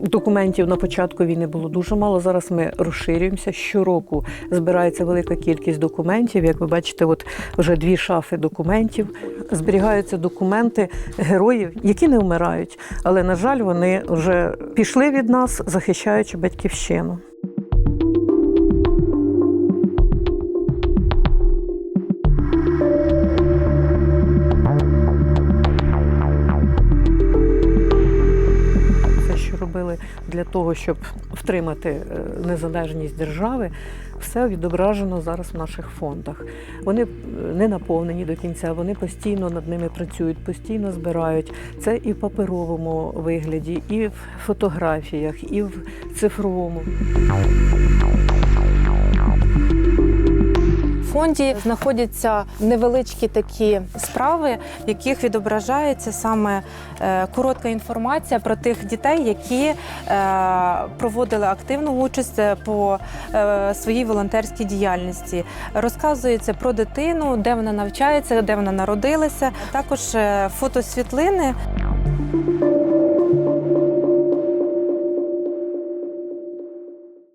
Документів на початку війни було дуже мало. Зараз ми розширюємося. Щороку збирається велика кількість документів. Як ви бачите, от вже дві шафи документів. Зберігаються документи героїв, які не вмирають. Але, на жаль, вони вже пішли від нас, захищаючи батьківщину. Робили для того, щоб втримати е, незалежність держави, все відображено зараз в наших фондах. Вони е, не наповнені до кінця, вони постійно над ними працюють, постійно збирають. Це і в паперовому вигляді, і в фотографіях, і в цифровому. Фонді знаходяться невеличкі такі справи, в яких відображається саме е, коротка інформація про тих дітей, які е, проводили активну участь е, по своїй волонтерській діяльності. Розказується про дитину, де вона навчається, де вона народилася. Також е, фотосвітлини.